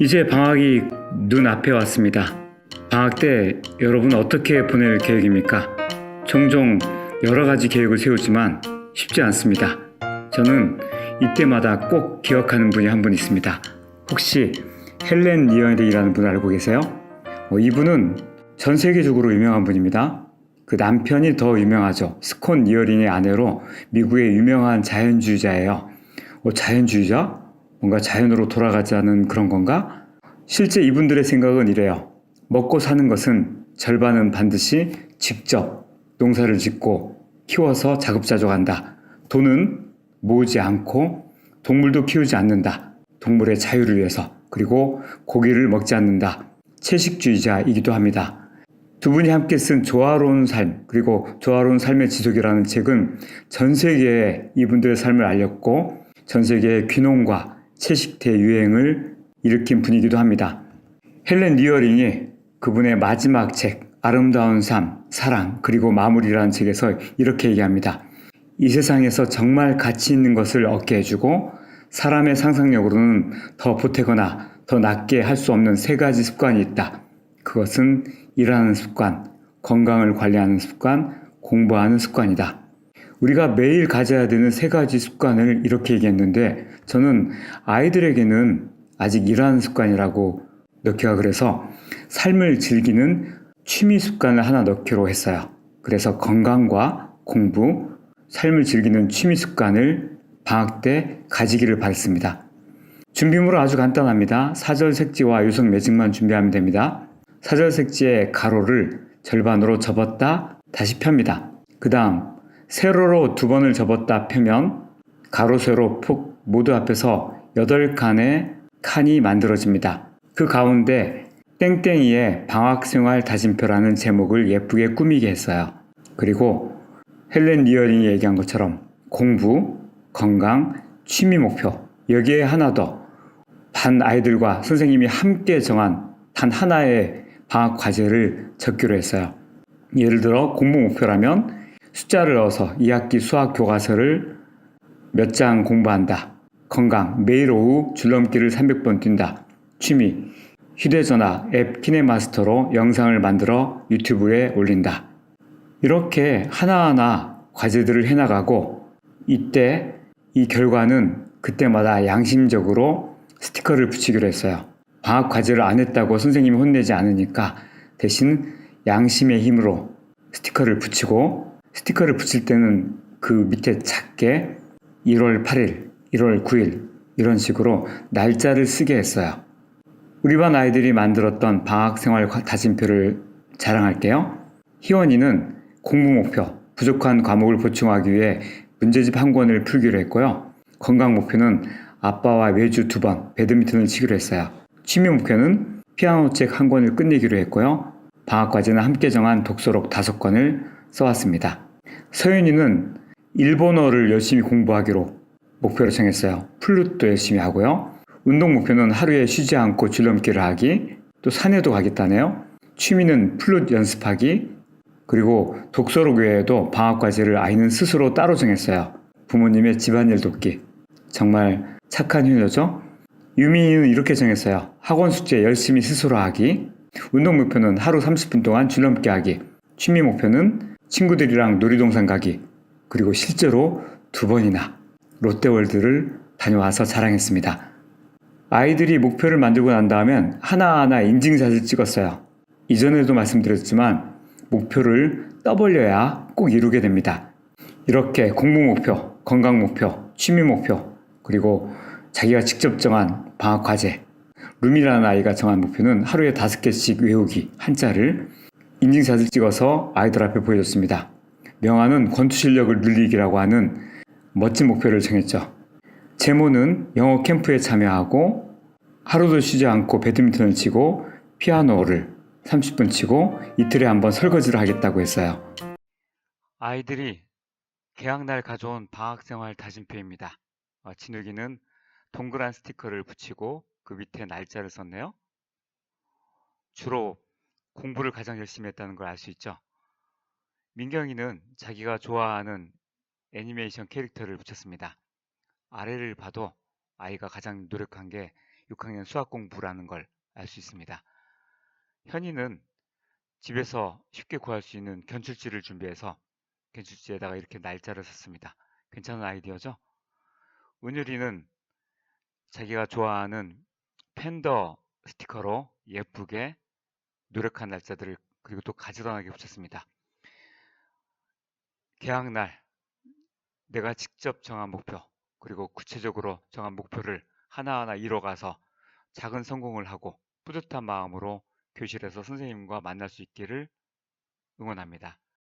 이제 방학이 눈앞에 왔습니다. 방학 때 여러분 어떻게 보낼 계획입니까? 종종 여러 가지 계획을 세우지만 쉽지 않습니다. 저는 이때마다 꼭 기억하는 분이 한 분 있습니다. 혹시 헬렌 리언이라는 분 알고 계세요? 어, 이분은 전 세계적으로 유명한 분입니다. 그 남편이 더 유명하죠. 스콘 리어링의 아내로 미국의 유명한 자연주의자예요. 어, 자연주의자? 뭔가 자연으로 돌아가자는 그런 건가? 실제 이분들의 생각은 이래요. 먹고 사는 것은 절반은 반드시 직접 농사를 짓고 키워서 자급자족한다. 돈은 모으지 않고 동물도 키우지 않는다. 동물의 자유를 위해서 그리고 고기를 먹지 않는다. 채식주의자이기도 합니다. 두 분이 함께 쓴 조화로운 삶 그리고 조화로운 삶의 지속이라는 책은 전 세계에 이분들의 삶을 알렸고 전 세계의 귀농과 채식 대유행을 일으킨 분이기도 합니다. 헬렌 리어링이 그분의 마지막 책 아름다운 삶, 사랑 그리고 마무리라는 책에서 이렇게 얘기합니다. 이 세상에서 정말 가치 있는 것을 얻게 해주고 사람의 상상력으로는 더 보태거나 더 낫게 할 수 없는 세 가지 습관이 있다. 그것은 일하는 습관, 건강을 관리하는 습관, 공부하는 습관이다. 우리가 매일 가져야 되는 세 가지 습관을 이렇게 얘기했는데 저는 아이들에게는 아직 일하는 습관이라고 넣기가 그래서 삶을 즐기는 취미 습관을 하나 넣기로 했어요. 그래서 건강과 공부, 삶을 즐기는 취미 습관을 방학 때 가지기를 바랬습니다. 준비물은 아주 간단합니다. 사절 색지와 유성 매직만 준비하면 됩니다. 사절 색지의 가로를 절반으로 접었다 다시 펴니다. 그 다음 세로로 두 번을 접었다 펴면 가로 세로 폭 모두 앞에서 8칸의 칸이 만들어집니다. 그 가운데 땡땡이의 방학생활 다짐표라는 제목을 예쁘게 꾸미게 했어요. 그리고 헬렌 리어링이 얘기한 것처럼 공부, 건강, 취미 목표 여기에 하나 더 반 아이들과 선생님이 함께 정한 단 하나의 방학 과제를 적기로 했어요. 예를 들어 공부 목표라면 숫자를 넣어서 2학기 수학 교과서를 몇 장 공부한다. 건강, 매일 오후 줄넘기를 300번 뛴다. 취미, 휴대전화 앱 키네마스터로 영상을 만들어 유튜브에 올린다. 이렇게 하나하나 과제들을 해나가고 이때 이 결과는 그때마다 양심적으로 스티커를 붙이기로 했어요. 방학 과제를 안 했다고 선생님이 혼내지 않으니까 대신 양심의 힘으로 스티커를 붙이고 스티커를 붙일 때는 그 밑에 작게 1월 8일, 1월 9일 이런 식으로 날짜를 쓰게 했어요. 우리 반 아이들이 만들었던 방학 생활 다짐표를 자랑할게요. 희원이는 공부 목표, 부족한 과목을 보충하기 위해 문제집 한 권을 풀기로 했고요. 건강 목표는 아빠와 매주 두 번 배드민턴을 치기로 했어요. 취미 목표는 피아노 책 한 권을 끝내기로 했고요. 방학 과제는 함께 정한 독서록 다섯 권을 써왔습니다. 서윤이는 일본어를 열심히 공부하기로 목표를 정했어요. 플룻도 열심히 하고요. 운동 목표는 하루에 쉬지 않고 줄넘기를 하기, 또 산에도 가겠다네요. 취미는 플룻 연습하기, 그리고 독서록 외에도 방학 과제를 아이는 스스로 따로 정했어요. 부모님의 집안일 돕기. 정말 착한 효녀죠? 유민이는 이렇게 정했어요. 학원 숙제 열심히 스스로 하기. 운동 목표는 하루 30분 동안 줄넘기 하기. 취미 목표는 친구들이랑 놀이동산 가기. 그리고 실제로 두 번이나 롯데월드를 다녀와서 자랑했습니다. 아이들이 목표를 만들고 난 다음엔 하나하나 인증샷을 찍었어요. 이전에도 말씀드렸지만 목표를 떠벌려야 꼭 이루게 됩니다. 이렇게 공부 목표, 건강 목표, 취미 목표, 그리고 자기가 직접 정한 방학 과제, 룸이라는 아이가 정한 목표는 하루에 다섯 개씩 외우기 한자를 인증샷을 찍어서 아이들 앞에 보여줬습니다. 명화는 권투 실력을 늘리기라고 하는 멋진 목표를 정했죠. 제모는 영어 캠프에 참여하고 하루도 쉬지 않고 배드민턴을 치고 피아노를 30분 치고 이틀에 한 번 설거지를 하겠다고 했어요. 아이들이 개학날 가져온 방학생활 다짐표입니다. 어, 진욱이는 동그란 스티커를 붙이고 그 밑에 날짜를 썼네요. 주로 공부를 가장 열심히 했다는 걸 알 수 있죠. 민경이는 자기가 좋아하는 애니메이션 캐릭터를 붙였습니다. 아래를 봐도 아이가 가장 노력한 게 6학년 수학 공부라는 걸 알 수 있습니다. 현이는 집에서 쉽게 구할 수 있는 견출지를 준비해서 견출지에다가 이렇게 날짜를 썼습니다. 괜찮은 아이디어죠? 은율이는 자기가 좋아하는 팬더 스티커로 예쁘게 노력한 날짜들을 그리고 또 가지런하게 붙였습니다. 개학날 내가 직접 정한 목표 그리고 구체적으로 정한 목표를 하나하나 이뤄가서 작은 성공을 하고 뿌듯한 마음으로 교실에서 선생님과 만날 수 있기를 응원합니다.